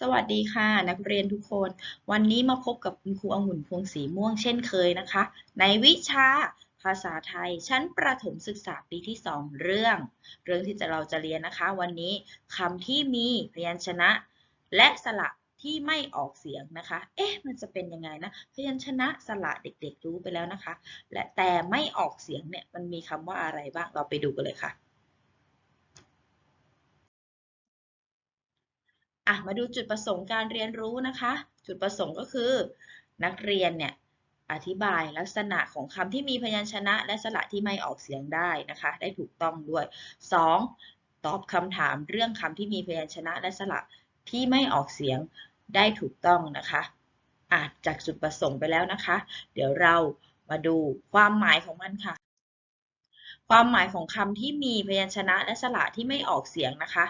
สวัสดีค่ะ นักเรียนทุกคน วันนี้มาพบกับคุณครูองุ่นพวงสีม่วงเช่นเคยนะคะ ในวิชาภาษาไทยชั้นประถมศึกษาปีที่ 2 เรื่อง เรื่องที่จะเราจะเรียนนะคะ วันนี้คำที่มีพยัญชนะ และสระที่ไม่ออกเสียงนะคะ เอ๊ะ มันจะเป็นยังไงนะ พยัญชนะสระเด็กๆรู้ไปแล้วนะคะ และแต่ไม่ออกเสียงเนี่ยมันมีคำว่าอะไรบ้างเราไปดูกันเลยค่ะ อะมาดูจุดประสงค์การเรียนรู้นะคะ จุดประสงค์ก็คือ นักเรียนเนี่ยอธิบายลักษณะของคำที่มีพยัญชนะและสระที่ไม่ออกเสียงได้นะคะ ได้ถูกต้องด้วย 2. ตอบคำถามเรื่องคำที่มีพยัญชนะและสระที่ไม่ออกเสียงได้ถูกต้องนะคะอะจากจุดประสงค์ไปแล้วนะคะ เดี๋ยวเรามาดูความหมายของมันค่ะ ความหมายของคำที่มีพยัญชนะและสระที่ไม่ออกเสียงนะคะ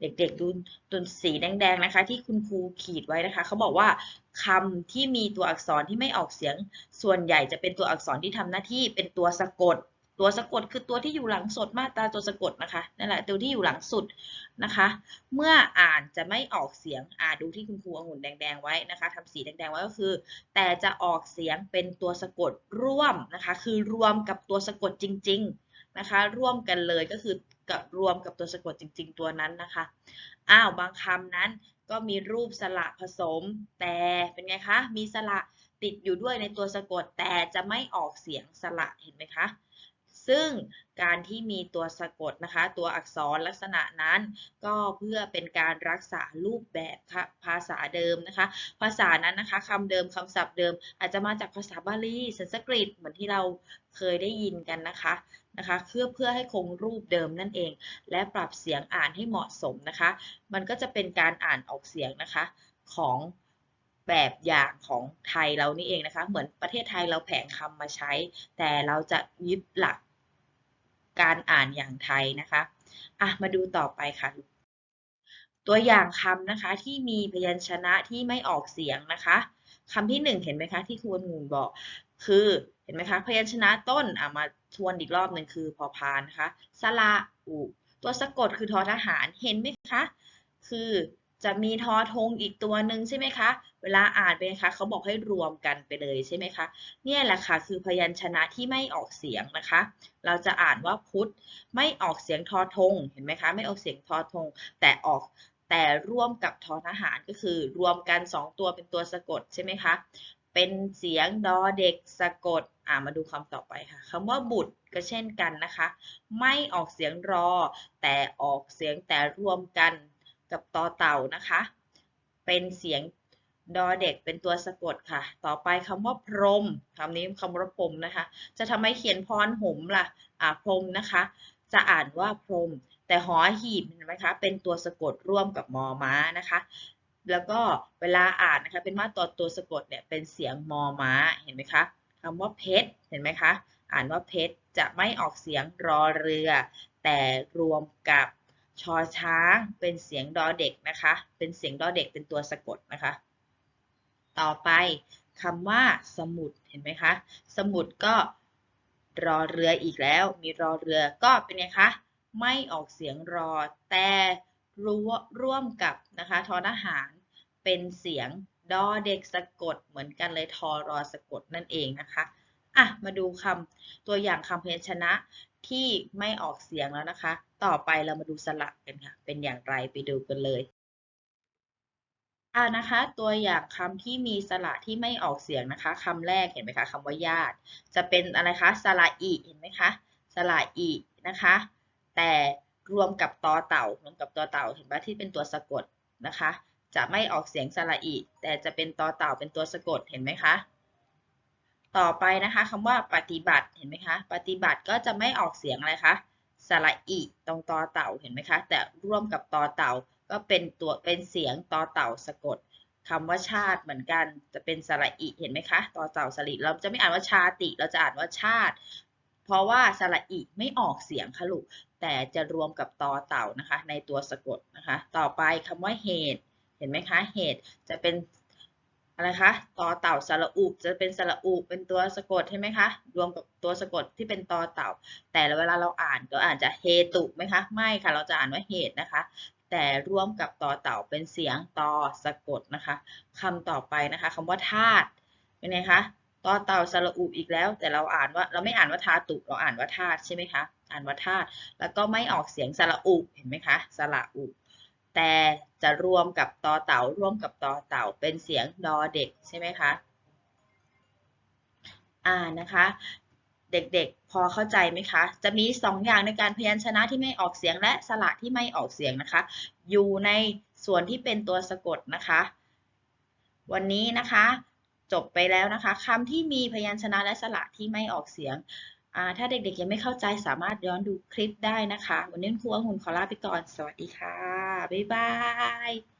เด็กๆดูตัวสีแดงๆนะคะ ที่คุณครูขีดไว้นะคะเขาบอกว่าคำที่มีตัวอักษรที่ไม่ออกเสียง ส่วนใหญ่จะเป็นตัวอักษรที่ทำหน้าที่เป็นตัวสะกด ตัวสะกดคือตัวที่อยู่หลังสดมาตราตัวสะกดนะคะนั่นแหละตัวที่อยู่หลังสุดนะคะ เมื่ออ่านจะไม่ออกเสียงอ่าดูที่คุณครูองุ่นแดงๆไว้นะคะทำสีแดงๆไว้ก็คือ แต่จะออกเสียงเป็นตัวสะกดร่วมนะคะ คือรวมกับตัวสะกดจริง ๆ นะคะ ร่วมกันเลยก็คือกับรวมกับตัวสะกดจริง ๆ ตัวนั้นนะคะ อ้าวบางคำนั้นก็มีรูปสระผสม แต่เป็นไงคะ มีสระติดอยู่ด้วยในตัวสะกดแต่จะไม่ออกเสียงสระเห็นไหมคะ ซึ่งการที่มีตัวสะกดนะคะ ตัวอักษรลักษณะนั้น ก็เพื่อเป็นการรักษารูปแบบภาษาเดิมนะคะ ภาษานั้นนะคะคำเดิมคำศัพท์เดิม อาจจะมาจากภาษาบาลีสันสกฤตเหมือนที่เราเคยได้ยินกันนะคะนะคะเพื่อเพื่อให้คงรูปเดิมนั่นเอง และปรับเสียงอ่านให้เหมาะสมนะคะ มันก็จะเป็นการอ่านออกเสียงนะคะของแบบอย่างของไทยเรานี่เองนะคะ เหมือนประเทศไทยเราแผงคำมาใช้ แต่เราจะยึดหลัก การอ่านอย่างไทยนะคะอะมาดูต่อไปค่ะ ตัวอย่างคำนะคะที่มีพยัญชนะที่ไม่ออกเสียงนะคะคำที่หนึ่งเห็นไหมคะที่ครูงูบอก คือเห็นไหมคะพยัญชนะต้นอะมาทวนอีกรอบหนึ่งคือพอพานนะคะสระอุ ตัวสะกดคือทอทหารเห็นไหมคะ คือ จะมีทอทงอีกตัวหนึ่งใช่ไหมคะ เวลาอ่านเป็นคะเขาบอกให้รวมกันไปเลยใช่ไหมคะ เนี่ยแหละค่ะคือพยัญชนะที่ไม่ออกเสียงนะคะ เราจะอ่านว่าพุทธไม่ออกเสียงทอทงเห็นไหมคะไม่ออกเสียงทอทง แต่ออกแต่ร่วมกับทอทหารก็คือรวมกัน 2 ตัวเป็นตัวสะกดใช่ไหมคะเป็นเสียงดอเด็กสะกดอ่ามาดูคำต่อไปค่ะคำว่าบุตรก็เช่นกันนะคะ ไม่ออกเสียงรอ แต่ออกเสียงแต่รวมกัน กับตอเต่านะคะ เป็นเสียงดอเด็กเป็นตัวสะกดค่ะ ต่อไปคำว่าพรมคำนี้คำว่าพรมนะคะ จะทำให้เขียนพรหมล่ะ อ่าพรมนะคะ จะอ่านว่าพรม แต่หอหีบเห็นไหมคะ เป็นตัวสะกดร่วมกับมอม้านะคะ แล้วก็เวลาอ่านนะคะ เป็นมาตัวตัวสะกดเนี่ยเป็นเสียงมอม้า เห็นไหมคะคำว่าเพชร เห็นไหมคะ อ่านว่าเพชร จะไม่ออกเสียงรอเรือ แต่รวมกับ ชอช้าง เป็นเสียงดอเด็กนะคะ เป็นเสียงดอเด็กเป็นตัวสะกดนะคะ ต่อไปคำว่าสมุดเห็นไหมคะ สมุดก็รอเรืออีกแล้ว มีรอเรือก็เป็นไงคะ ไม่ออกเสียงรอ แต่ร่วมกับนะคะทอทหารเป็นเสียงดอเด็กสะกดเหมือนกันเลยทอรอสะกดนั่นเองนะคะ อะ มาดูคำตัวอย่างคำพยัญชนะที่ไม่ออกเสียงแล้วนะคะ ต่อไปเรามาดูสระกันค่ะ เป็นอย่างไรไปดูกันเลยอ่านะคะ ตัวอย่างคำที่มีสระที่ไม่ออกเสียงนะคะคำแรกเห็นไหมคะคำว่าญาติ จะเป็นอะไรคะสระอีเห็นไหมคะสระอีนะคะ แต่รวมกับตอเต่ารวมกับตอเต่าเห็นไหมที่เป็นตัวสะกดนะคะ จะไม่ออกเสียงสระอีแต่จะเป็นตอเต่าเป็นตัวสะกดเห็นไหมคะ ต่อไปนะคะคำว่าปฏิบัติเห็นไหมคะ ปฏิบัติก็จะไม่ออกเสียงอะไรคะสระอีตรงตอเต่าเห็นไหมคะ แต่ร่วมกับตอเต่าก็เป็นตัวเป็นเสียงตอเต่าสะกดคำว่าชาติเหมือนกันจะเป็นสระอีเห็นไหมคะตอเต่าสลิเราจะไม่อ่านว่าชาติ เราจะอ่านว่าชาติ เพราะว่าสระอีไม่ออกเสียงค่ะลูกแต่จะรวมกับตอเต่านะคะ ในตัวสะกดนะคะ ต่อไปคำว่าเหตุ เห็นไหมคะ เหตุจะเป็น อะไรคะตอเต่าสระอุ จะเป็นสระอุ เป็นตัวสะกดใช่ไหมคะ รวมกับตัวสะกดที่เป็นตอเต่า แต่เวลาเราอ่านก็อ่านจะเฮตุไหมคะ ไม่ค่ะ เราจะอ่านว่าเหตุนะคะ แต่ร่วมกับต่อเต่าเป็นเสียงตอสะกดนะคะคำต่อไปนะคะคำว่าธาตุเป็นไงคะต่อเต่าสระอุอีกแล้ว แต่เราอ่านว่าเราไม่อ่านว่าทาตุ เราอ่านว่าธาตุใช่ไหมคะ อ่านว่าธาตุ แล้วก็ไม่ออกเสียงสระอุ เห็นไหมคะ สระอุ แต่จะรวมกับตอเต่าร่วมกับตอเต่าเป็นเสียงดอเด็กใช่ไหมคะอ่านะคะเด็กๆ พอเข้าใจไหมคะ จะมีสองอย่างในการพยัญชนะที่ไม่ออกเสียงและสระที่ไม่ออกเสียงนะคะ อยู่ในส่วนที่เป็นตัวสะกดนะคะ วันนี้นะคะ จบไปแล้วนะคะคำที่มีพยัญชนะและสระที่ไม่ออกเสียง ถ้าเด็กๆ ยังไม่เข้าใจสามารถย้อนดูคลิปได้นะคะ วันนี้ครูองุ่นขอลาไปก่อน สวัสดีค่ะ บ๊ายบาย